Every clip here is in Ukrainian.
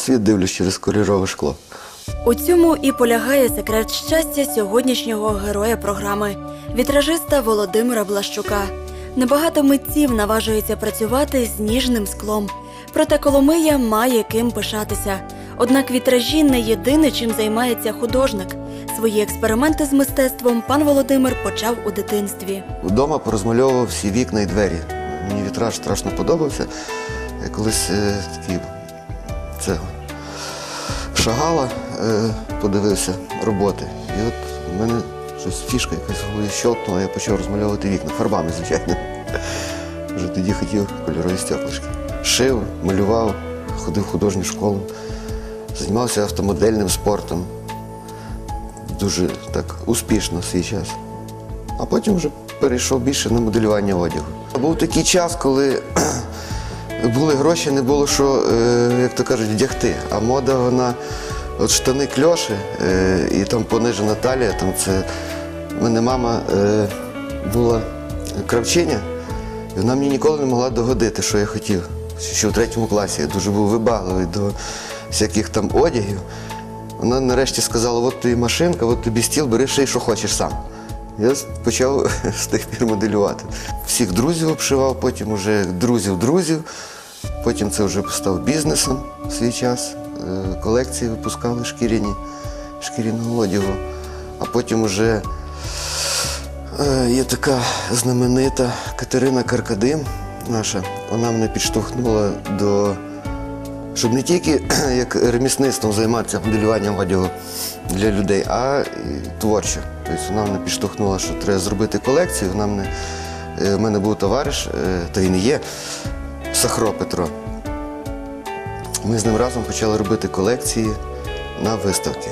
Світ дивлюсь через кольорове шкло. У цьому і полягає секрет щастя сьогоднішнього героя програми вітражиста Володимира Блащука. Небагато митців наважується працювати з ніжним склом. Проте Коломия має ким пишатися. Однак вітражі не єдине, чим займається художник. Свої експерименти з мистецтвом пан Володимир почав у дитинстві. Вдома порозмальовував всі вікна і двері. Мені вітраж страшно подобався. Я колись е, такий це, шагала, е, подивився роботи. І от в мене щось фішка якась в голові щелкнула, я почав розмальовувати вікна фарбами, звичайно. Вже тоді хотів кольорові стеклишки. Шив, малював, ходив в художню школу, займався автомодельним спортом. Дуже так успішно в свій час. А потім вже перейшов більше на моделювання одягу. Був такий час, коли були гроші, не було що, е, як то кажуть, вдягти. А мода, вона, от штани кльоші е, і там понижена талія, там це. У мене мама е, була кравчиня, і вона мені ніколи не могла догодити, що я хотів. Ще в третьому класі я дуже був вибагливий до всяких там одягів. Вона нарешті сказала, от тобі машинка, от тобі стіл, бери ще й що хочеш сам. Я почав з тих пір моделювати. Всіх друзів обшивав, потім вже друзів друзів. Потім це вже став бізнесом в свій час. Е, Колекції випускали шкіряні, шкіряного одягу. А потім вже е, є така знаменита Катерина Каркадим наша. Вона мене підштовхнула до щоб не тільки як ремісництвом займатися моделюванням одягу для людей, а і творчо. Тобто вона мене підштовхнула, що треба зробити колекцію. Вона мене, е, в мене був товариш, е, та він і є, Сахро Петро. Ми з ним разом почали робити колекції на виставки.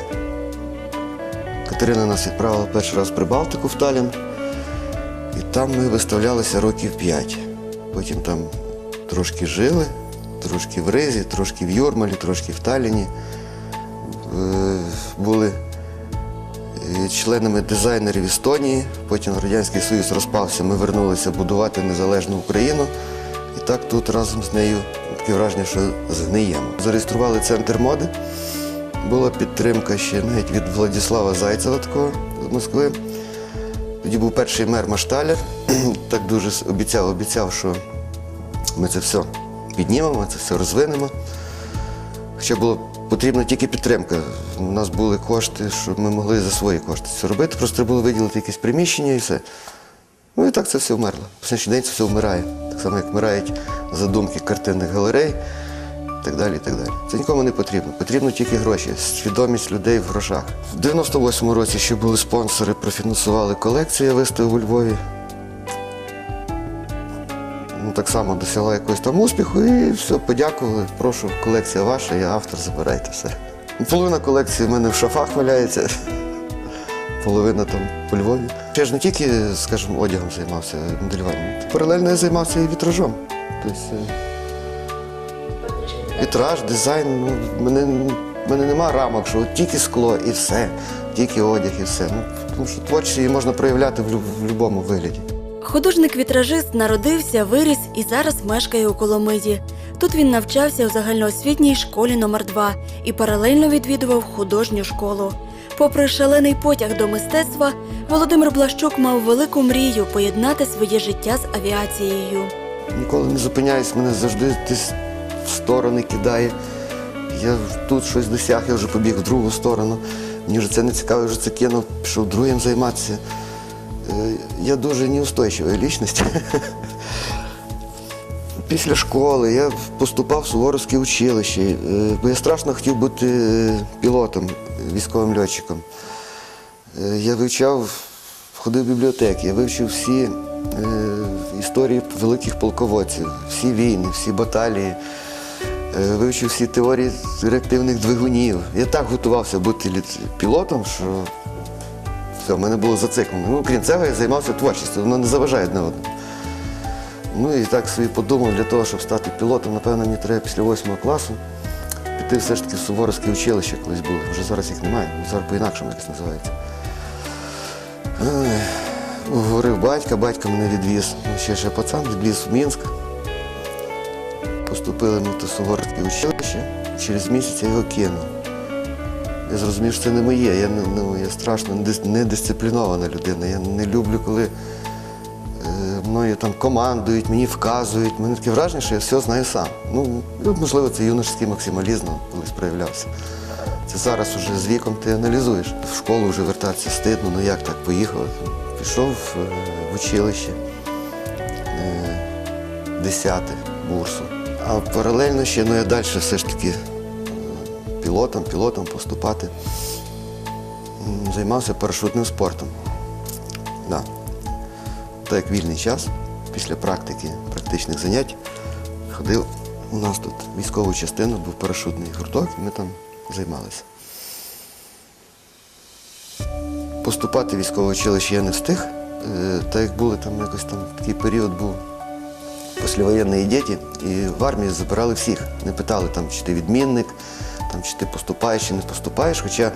Катерина нас відправила перший раз в Прибалтику в Талін. І там ми виставлялися років п'ять. Потім там трошки жили, трошки в Ризі, трошки в Юрмалі, трошки в Таліні. Е, Були е, членами дизайнерів Естонії, потім Радянський Союз розпався, ми вернулися будувати незалежну Україну. І так тут разом з нею таке враження, що згниємо. Зареєстрували центр моди. Була підтримка ще навіть від Владислава Зайцева такого з Москви. Тоді був перший мер Машталяр. Так дуже обіцяв, обіцяв, що ми це все піднімемо, це все розвинемо. Хоча було потрібна тільки підтримка. У нас були кошти, щоб ми могли за свої кошти це робити. Просто треба було виділити якесь приміщення і все. Ну і так це все вмерло. В сьогоднішній день це все вмирає. Так само, як вмирають задумки картинних галерей і так далі. і так далі. Це нікому не потрібно. Потрібно тільки гроші, свідомість людей в грошах. В 98-му році ще були спонсори, профінансували колекцію, я виставив у Львові. Так само досягла якогось там успіху і все, подякували. Прошу, колекція ваша, я автор, забирайте все. Половина колекції в мене в шафах валяється, половина там по Львові. Я ж не тільки, скажімо, одягом займався моделюванням. Паралельно я займався і вітражом. Тобто, е, вітраж, дизайн. Ну, мене, мене нема рамок, що от тільки скло і все, тільки одяг і все. Ну, тому що творчість її можна проявляти в будь-якому вигляді. Художник-вітражист народився, виріс і зараз мешкає у Коломиї. Тут він навчався у загальноосвітній школі номер 2 і паралельно відвідував художню школу. Попри шалений потяг до мистецтва, Володимир Блащук мав велику мрію поєднати своє життя з авіацією. Ніколи не зупиняюсь, мене завжди десь в сторони кидає. Я тут щось досяг, я вже побіг в другу сторону. Мені вже це не цікаво, я вже це кинув, пішов другим займатися. Е, Я дуже неустойчива лічність. Після школи я поступав в Суворовське училище, бо я страшно хотів бути е, пілотом, військовим льотчиком. Я вивчав, ходив в бібліотеки, я вивчив всі історії великих полководців, всі війни, всі баталії, е, вивчив всі теорії реактивних двигунів. Я так готувався бути пілотом, що все, в мене було зациклено. Ну, крім цього, я займався творчістю, воно не заважає одне одному. Ну і так собі подумав, для того, щоб стати пілотом, напевно, мені треба після восьмого класу піти все ж таки в Суворовське училище колись було. Вже зараз їх немає, зараз по-інакшому якось називається. Говорив батька, батько мене відвіз. Ну, ще ще пацан відвіз в Мінськ. Поступили ми в Суворовське училище. через місяць я його кинув. Я зрозумів, що це не моє. Я, ну, я страшно недис- недисциплінована людина. Я не люблю, коли е, мною там командують, мені вказують. У мене таке враження, що я все знаю сам. Ну, можливо, це юношеський максималізм колись проявлявся. Це зараз уже з віком ти аналізуєш. В школу вже вертатися стидно, ну як так, поїхав. Пішов е, в училище. Е, 10 бурсу. А паралельно ще ну, я далі все ж таки пілотом, пілотом поступати. Займався парашутним спортом. Да. Так як вільний час, після практики, практичних занять, ходив. У нас тут військову частину, був парашутний гурток, і ми там займалися. Поступати в військове училище я не встиг, е, так як були там якось там такий період був післявоєнні діти, і в армії забирали всіх. Не питали, там, чи ти відмінник, там, чи ти поступаєш, чи не поступаєш. Хоча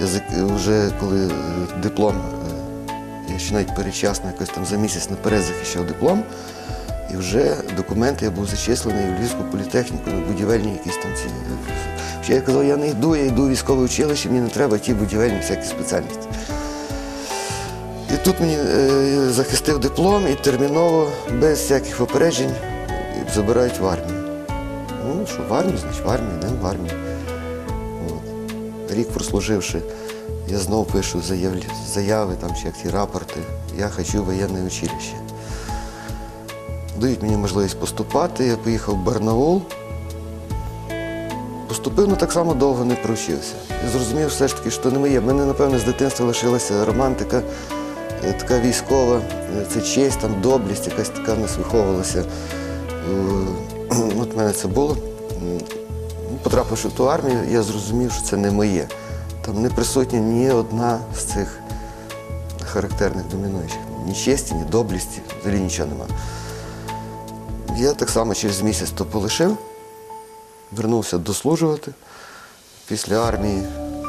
я вже коли е, диплом, е, я ще навіть передчасно, якось там за місяць наперед захищав диплом, і вже документи я був зачислений в Львівську політехніку на будівельні якісь там ці. Ще я казав, я не йду, я йду в військове училище, мені не треба ті будівельні всякі спеціальності. І тут мені е, захистив диплом і терміново, без всяких попереджень, забирають в армію. Ну, що в армію, значить в армію, йдемо в армію. Рік прослуживши, я знову пишу заяви, заяви там, чи як ті рапорти. Я хочу воєнне училище. Дають мені можливість поступати, я поїхав в Барнаул. Поступив, ну так само довго не провчився. І зрозумів все ж таки, що не моє. В мене, напевно, з дитинства лишилася романтика, е, така військова, е, це честь, там, доблість, якась така нас виховувалася. Е, От в мене це було. Потрапивши в ту армію, я зрозумів, що це не моє. Там не присутня ні одна з цих характерних домінуючих. Ні честі, ні доблісті, взагалі нічого нема. Я так само через місяць то полишив вернувся дослужувати. Після армії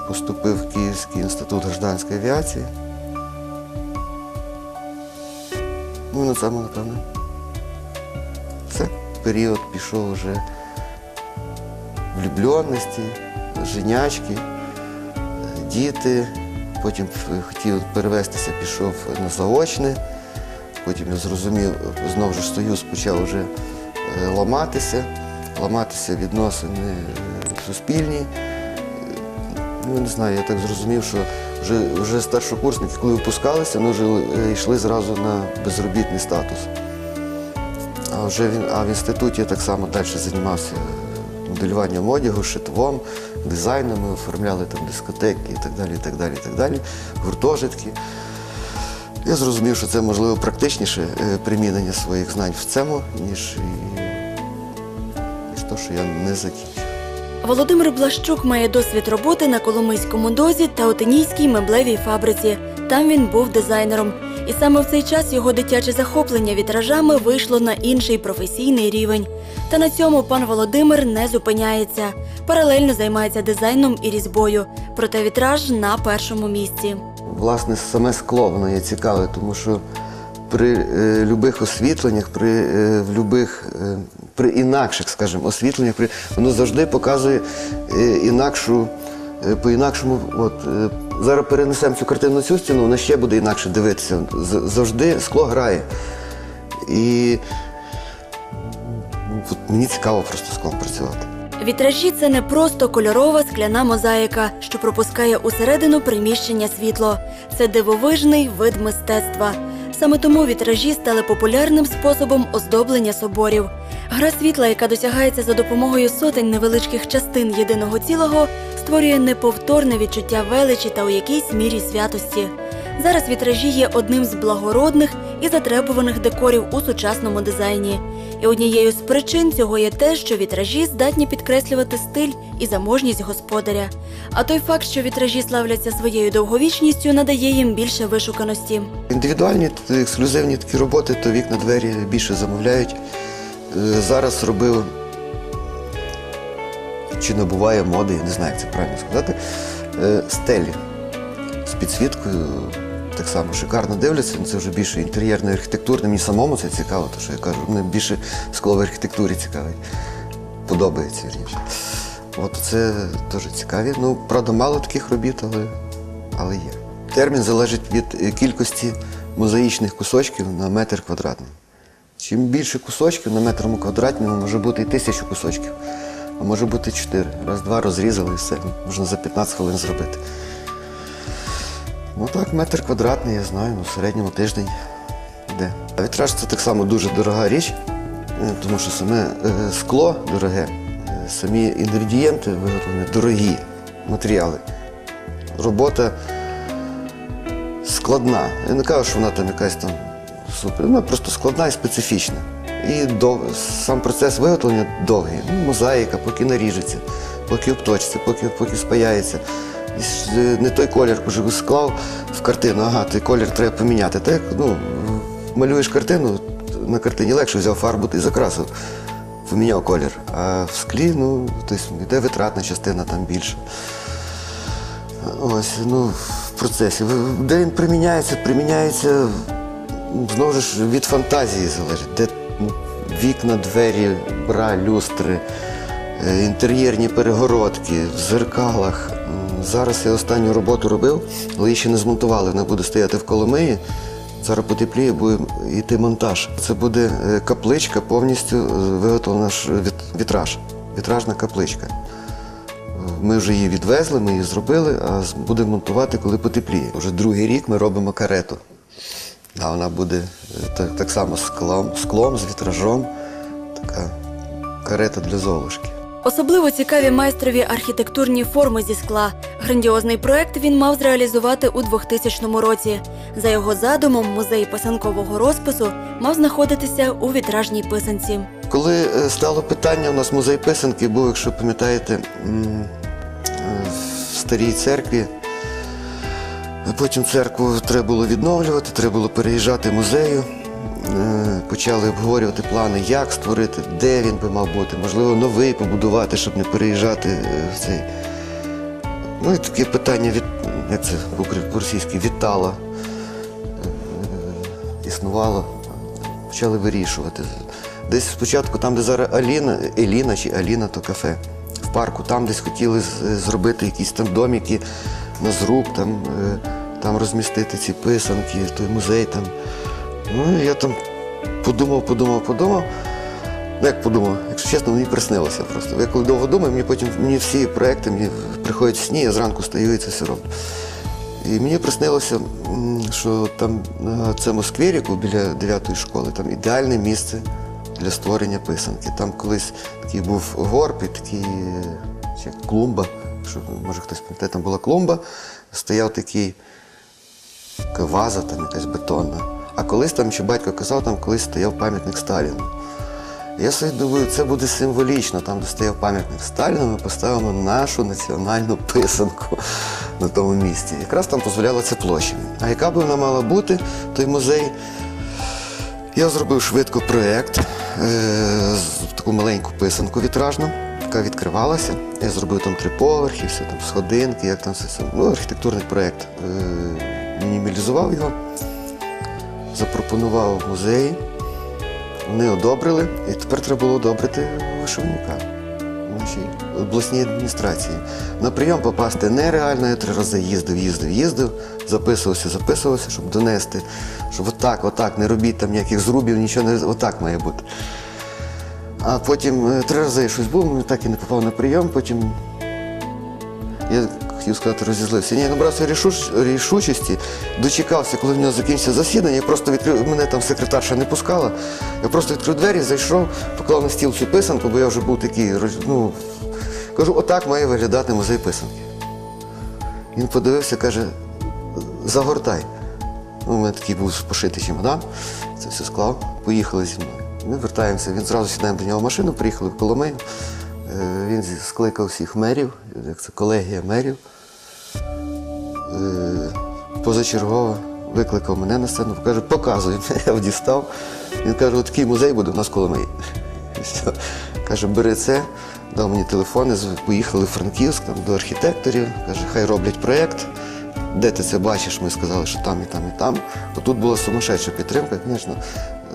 поступив в Київський інститут гражданської авіації. Ну і на цьому, напевно. Це період пішов вже влюбленості, женячки, діти. Потім хотів перевестися, пішов на заочне. Потім я зрозумів, знову ж союз почав вже е, ламатися, ламатися відносини е, суспільні. Ну, не знаю, я так зрозумів, що вже, вже старшокурсники, коли випускалися, вони вже е, йшли зразу на безробітний статус. А вже він, а в інституті я так само далі займався моделюванням одягу, шитвом, дизайном, ми оформляли там дискотеки і так далі, і так далі, і так далі, гуртожитки. Я зрозумів, що це можливо практичніше е, примінення своїх знань в цьому, ніж, і, ніж то, що я не закінчив. Володимир Блащук має досвід роботи на Коломийському дозі та Отинійській меблевій фабриці. Там він був дизайнером. І саме в цей час його дитяче захоплення вітражами вийшло на інший професійний рівень. Та на цьому пан Володимир не зупиняється. Паралельно займається дизайном і різьбою. Проте вітраж на першому місці. Власне, саме скло воно є цікаве, тому що при е, любих освітленнях, при, е, любих, е, при інакших, скажімо, освітленнях, при, воно завжди показує е, інакшу, е, по-інакшому. От, е, зараз перенесемо цю картину на цю стіну, вона ще буде інакше дивитися. Завжди скло грає. І мені цікаво просто склом працювати. Вітражі це не просто кольорова скляна мозаїка, що пропускає усередину приміщення світло. Це дивовижний вид мистецтва. Саме тому вітражі стали популярним способом оздоблення соборів. Гра світла, яка досягається за допомогою сотень невеличких частин єдиного цілого, створює неповторне відчуття величі та у якійсь мірі святості. Зараз вітражі є одним з благородних і затребуваних декорів у сучасному дизайні. І однією з причин цього є те, що вітражі здатні підкреслювати стиль і заможність господаря. А той факт, що вітражі славляться своєю довговічністю, надає їм більше вишуканості. Індивідуальні ексклюзивні такі роботи, то вікна двері більше замовляють. Е, Зараз робив, чи набуває моди, я не знаю, як це правильно сказати, е, стелі з підсвіткою. Так само шикарно дивляться, ну, це вже більше інтер'єрно архітектурне. Мені самому це цікаво, тому що я кажу, мене більше скло в архітектурі цікавить. Подобається вірніше. От це дуже цікаві. Ну, правда, мало таких робіт, але, але є. Термін залежить від е, кількості мозаїчних кусочків на метр квадратний. Чим більше кусочків на метрому квадратному може бути і тисячу кусочків, а може бути чотири. Раз-два розрізали і все. Можна за 15 хвилин зробити. Ну так, метр квадратний, я знаю, ну, в середньому тиждень йде. А вітраж це так само дуже дорога річ, е, тому що саме е, скло дороге, е, самі інгредієнти виготовлені дорогі матеріали. Робота складна. Я не кажу, що вона там якась там супер. Вона просто складна і специфічна. І дов... сам процес виготовлення довгий. Ну, мозаїка, поки наріжеться, поки обточиться, поки, поки спаяється. Е, Не той колір вже склав в картину, ага, той колір треба поміняти. Так, ну, малюєш картину, на картині легше взяв фарбу і закрасив, поміняв колір. А в склі, ну, тобто, йде витратна частина там більше. Ось, ну, в процесі. Де він приміняється, приміняється знову ж від фантазії залежить. Де вікна, двері, бра, люстри, е, інтер'єрні перегородки, в зеркалах. Зараз я останню роботу робив, але її ще не змонтували. Вона буде стояти в Коломиї. Зараз потепліє, буде йти монтаж. Це буде е, капличка, повністю е, виготовлена вітраж. Вітражна капличка. Ми вже її відвезли, ми її зробили, а будемо монтувати, коли потепліє. Вже другий рік ми робимо карету. А вона буде е, так, само склом, склом, з вітражом. Така карета для золушки. Особливо цікаві майстрові архітектурні форми зі скла. Грандіозний проект він мав зреалізувати у 2000 році. За його задумом, музей писанкового розпису мав знаходитися у вітражній писанці. Коли е, стало питання, у нас музей писанки був, якщо пам'ятаєте, е, в старій церкві. Потім церкву треба було відновлювати, треба було переїжджати музею. Е, Почали обговорювати плани, як створити, де він би мав бути, можливо, новий побудувати, щоб не переїжджати е, в цей. Ну і таке питання від, як це по-російськи, вітало існувало, почали вирішувати. Десь спочатку, там, де зараз Аліна, Еліна чи Аліна, то кафе. В парку, там десь хотіли зробити якісь там домики на зруб, там, е, там розмістити ці писанки, той музей там. Ну, я там подумав, подумав, подумав. Ну, як подумав, якщо чесно, мені приснилося просто. Я коли довго думаю, мені потім мені всі проекти мені приходять в сні, я зранку стаю і це все роблю. І мені приснилося, що там на цьому скверіку біля 9-ї школи там ідеальне місце для створення писанки. Там колись такий був горб і такий е, чи клумба, що може хтось пам'ятає, там була клумба, стояв такий така ваза, там якась бетонна. А колись там, ще батько казав, там колись стояв пам'ятник Сталіну. Я собі думаю, це буде символічно. Там, де стояв пам'ятник Сталіну, ми поставимо нашу національну писанку на тому місці. Якраз там дозволяла ця площа. А яка б вона мала бути, той музей? Я зробив швидко проєкт, е, таку маленьку писанку вітражну, яка відкривалася. Я зробив там три поверхи, все там сходинки, як там все. Ну, архітектурний проєкт. Е, мінімалізував його, запропонував музеї. Вони одобрили, і тепер треба було одобрити вишивника нашій обласній адміністрації. На прийом попасти нереально, я три рази їздив, їздив, їздив, записувався, записувався, щоб донести, що отак, отак, не робіть там ніяких зрубів, нічого не отак має бути. А потім е, три рази щось було, ну, так і не попав на прийом, потім я хотів сказати, розізлився. Ні, я набрався рішуч, рішучості, дочекався, коли в нього закінчиться засідання. Я просто відкрив, мене там секретарша не пускала. Я просто відкрив двері, зайшов, поклав на стіл цю писанку, бо я вже був такий, ну, кажу, отак має виглядати музей писанки. Він подивився, каже, загортай. Ну, у мене такий був пошитий чемодан, це все склав, поїхали зі мною. Ми вертаємося, він зразу сідаємо до нього в машину, приїхали в Коломию. Е, Він скликав всіх мерів, як це колегія мерів. Е, Позачергово викликав мене на сцену, каже, показуй. Я дістав. Він каже, такий музей буде у нас Коломиї. Каже, бери це, дав мені телефони, поїхали в Франківськ там, до архітекторів. Каже, хай роблять проєкт. Де ти це бачиш? Ми сказали, що там і там, і там. Бо тут була сумасшедша підтримка, звісно.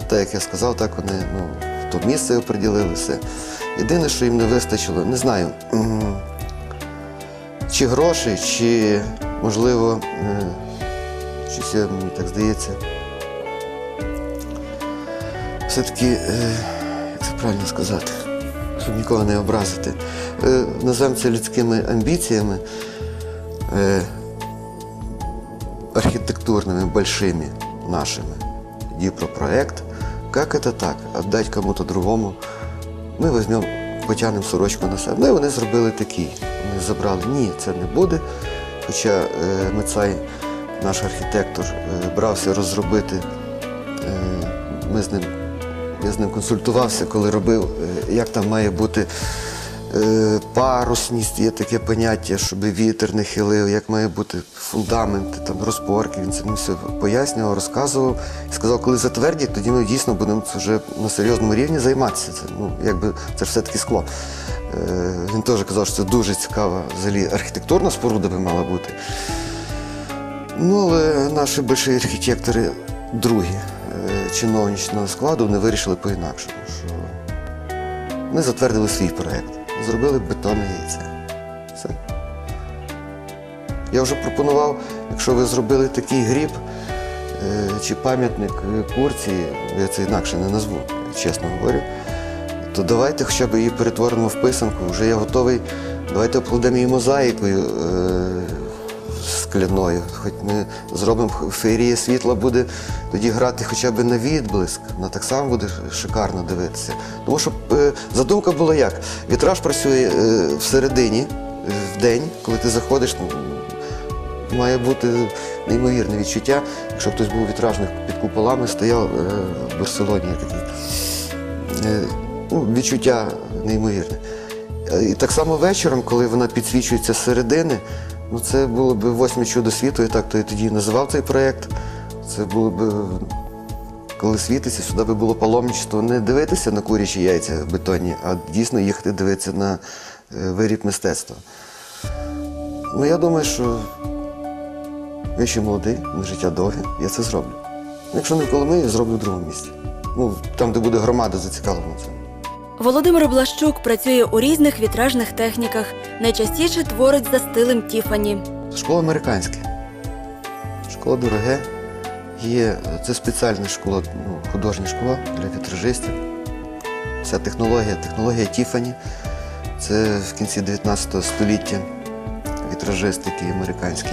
Так як я сказав, так вони ну, то місце оприділили все. Єдине, що їм не вистачило, не знаю, чи грошей, чи, можливо, е, щось мені так здається. Все-таки, е, як це правильно сказати, щоб нікого не образити. Е, Називаємо це людськими амбіціями. Архитектурными большими нашими. Діпропроект. Как это так? Отдать кому-то другому. Ми візьмемо, потягнемо сорочку на себе. Ну і вони зробили такий. Забрали. Ні, це не буде. Хоча е, Мицай, наш архітектор, е, брався розробити. Е, ми з ним, я з ним консультувався, коли робив, як там має бути парусність, є таке поняття, щоб вітер не хилив, як має бути фундамент, там розпорки. Він це все пояснював, розказував. І сказав, коли затвердять, тоді ми дійсно будемо вже на серйозному рівні займатися. Це, ну, якби, це ж все-таки скло. Е, він теж казав, що це дуже цікава взагалі архітектурна споруда би мала бути. Ну, але наші больші архітектори другі е, чиновничного складу вони вирішили по-інакшому, вони затвердили свій проєкт, зробили бетонне яйце. Все. Я вже пропонував, якщо ви зробили такий гріб е, чи пам'ятник курці, я це інакше не назву, чесно говорю, то давайте хоча б її перетворимо в писанку. Вже я готовий. Давайте обкладемо її мозаїкою е, скляною. Хоч ми зробимо феєрія світла буде тоді грати хоча б на відблиск. Вона так само буде шикарно дивитися. Тому що е, задумка була як? Вітраж працює е, всередині, е, в день, коли ти заходиш. ну, Має бути неймовірне відчуття. Якщо хтось був вітражник під куполами, стояв е, в Барселоні такий е, ну, відчуття неймовірне. Е, І так само вечором, коли вона підсвічується з середини, ну це було б восьме чудо світу, і так то я тоді називав цей проєкт. Це було б, коли світиться, сюди би було паломничество, не дивитися на курячі яйця бетонні, а дійсно їхати дивитися на е, виріб мистецтва. Ну, я думаю, що я ще молодий, на життя довге, я це зроблю. Якщо не в Коломиї, зроблю в другому місці. Ну, там, де буде громада зацікавлена в цьому. Володимир Блащук працює у різних вітражних техніках. Найчастіше творить за стилем Тіфані. Школа американська. Школа дороге. Є, це спеціальна школа, ну, художня школа для вітражистів. Вся технологія, технологія Тіфані. Це в кінці 19 століття вітражист, який американський.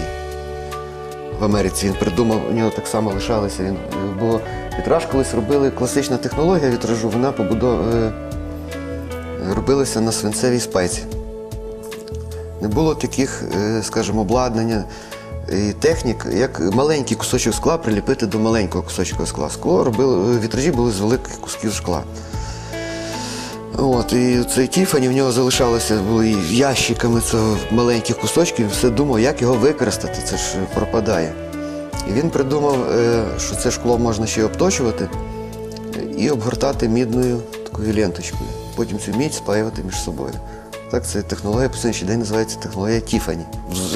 В Америці він придумав, у нього так само лишалося. Він, е, бо вітраж колись робили, класична технологія вітражу, вона побудов... робилася на свинцевій спайці. Не було таких, е, скажімо, обладнання і технік, як маленький кусочок скла приліпити до маленького кусочка скла. Скло робили, е, вітражі були з великих кусків шкла. От, і цей Тіфані в нього залишалося були ящиками цього маленьких кусочків, і все думав, як його використати, це ж пропадає. І він придумав, е, що це шкло можна ще й обточувати і обгортати мідною такою ленточкою. Потім цю мідь спаювати між собою. Так, це технологія по сьогоднішній день називається технологія Тіфані.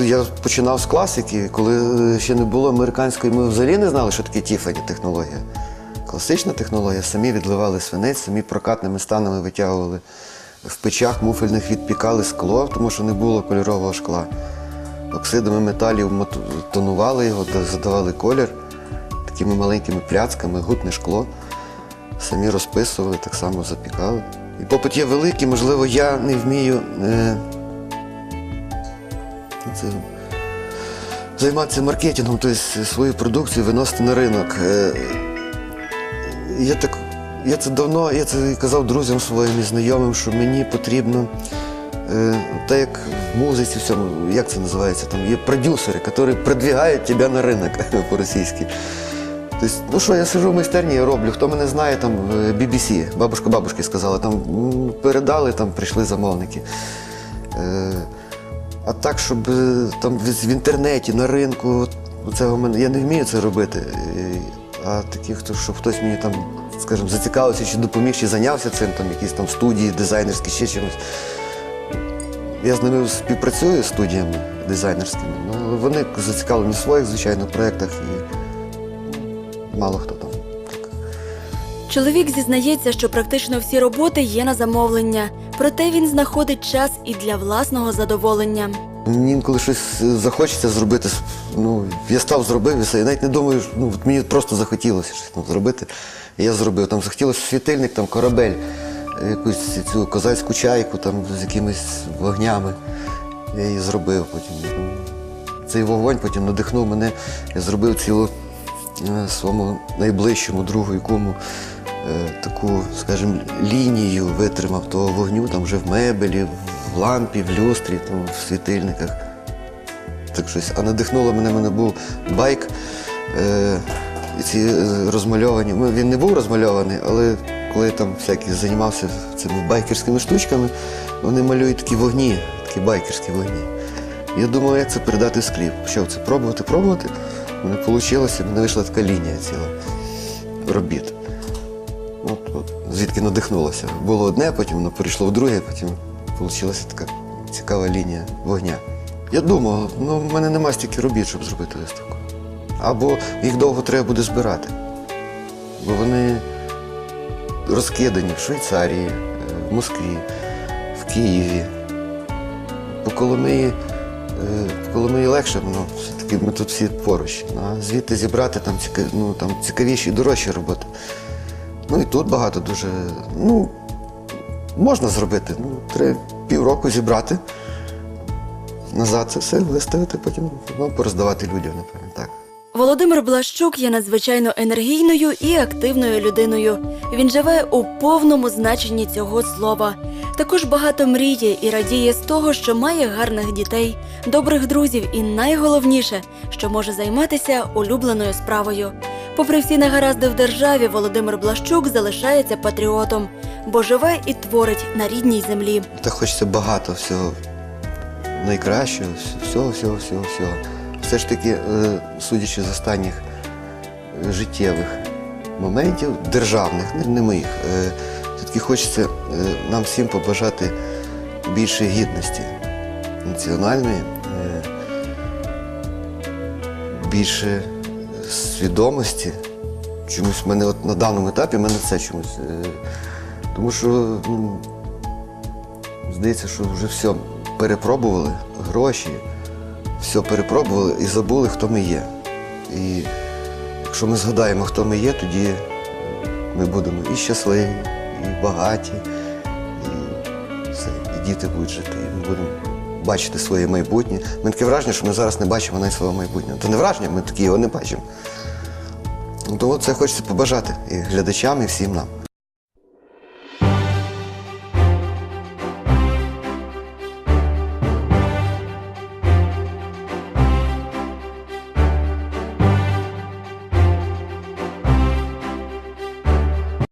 Я починав з класики, коли ще не було американської, ми взагалі не знали, що таке Тіфані технологія. Класична технологія, самі відливали свинець, самі прокатними станами витягували в печах муфельних відпікали скло, тому що не було кольорового шкла. Оксидами металів тонували його, задавали колір такими маленькими пляцками, гутне шкло. Самі розписували, так само запікали. Попит є великий, можливо, я не вмію е, займатися маркетингом, тобто свою продукцію виносити на ринок. Е, я так, я це давно, я це казав друзям своїм і знайомим, що мені потрібно, е, як в музиці, всьому, як це називається, там є продюсери, які продвигають тебе на ринок по-російськи. Ну що, я сижу в майстерні, я роблю. Хто мене знає, там е, BBC, бабушка бабушки сказала, там передали, там прийшли замовники. Е, а так, щоб е, там в інтернеті, на ринку, у мене, я не вмію це робити. Е, А такі, хто, щоб хтось мені там, скажімо, зацікавився, чи допоміг, чи зайнявся цим, там якісь там студії дизайнерські, ще чимось. Я з ними співпрацюю з студіями дизайнерськими, ну, але вони зацікавлені в своїх, звичайно, проєктах і мало хто там. Чоловік зізнається, що практично всі роботи є на замовлення. Проте він знаходить час і для власного задоволення. Мені інколи щось е, захочеться зробити. Ну, я став, зробив і все. Я навіть не думаю, ну, от мені просто захотілося щось там зробити. І я зробив. Там захотілося світильник, там корабель, е, якусь цю козацьку чайку там, з якимись вогнями. Я її зробив потім. Цей вогонь потім надихнув мене. Я зробив цілу своєму найближчому другу, якому е, таку, скажімо, лінію витримав того вогню, там вже в мебелі, в лампі, в люстрі, там, в світильниках. Так щось. А надихнуло мене, мене був байк. Е, ці е, розмальовані. Ну, він не був розмальований, але коли там всякі займався цими байкерськими штучками, вони малюють такі вогні, такі байкерські вогні. Я думав, як це передати в скліп. Почав це пробувати, пробувати. Мене вийшло, в вийшла така лінія ціла робіт. От, от, звідки надихнулося. Було одне, потім воно перейшло в друге, потім вийшла така цікава лінія вогня. Я думав, ну в мене нема стільки робіт, щоб зробити виставку. Або їх довго треба буде збирати. Бо вони розкидані в Швейцарії, е, в Москві, в Києві. По Коломиї, е, по Коломиї легше, ну, все-таки ми тут всі поруч. А звідти зібрати там, ціка- ну, там цікавіші і дорожчі роботи. Ну і тут багато дуже. Ну, можна зробити. Ну, треба півроку зібрати. Назад це все виставити, потім ну, пороздавати людям, напевно, так. Володимир Блащук є надзвичайно енергійною і активною людиною. Він живе у повному значенні цього слова. Також багато мріє і радіє з того, що має гарних дітей, добрих друзів і найголовніше, що може займатися улюбленою справою. Попри всі негаразди в державі, Володимир Блащук залишається патріотом, бо живе і творить на рідній землі. Так хочеться багато всього найкращого, всього, всього, всього, всього. Все ж таки, е, судячи з останніх е, життєвих моментів, державних, не, моїх, е, все-таки хочеться нам всім побажати більше гідності національної, більше свідомості. Чомусь в мене от на даному етапі мене це чомусь. Тому що ну, Здається, що вже все перепробували, гроші, все перепробували і забули, хто ми є. І якщо ми згадаємо, хто ми є, тоді ми будемо і щасливі, і багаті, і, все, і діти будуть жити, і ми будемо бачити своє майбутнє. Ми таке враження, що ми зараз не бачимо навіть свого майбутнього. Це не враження, ми такі його не бачимо. Тому це хочеться побажати і глядачам, і всім нам.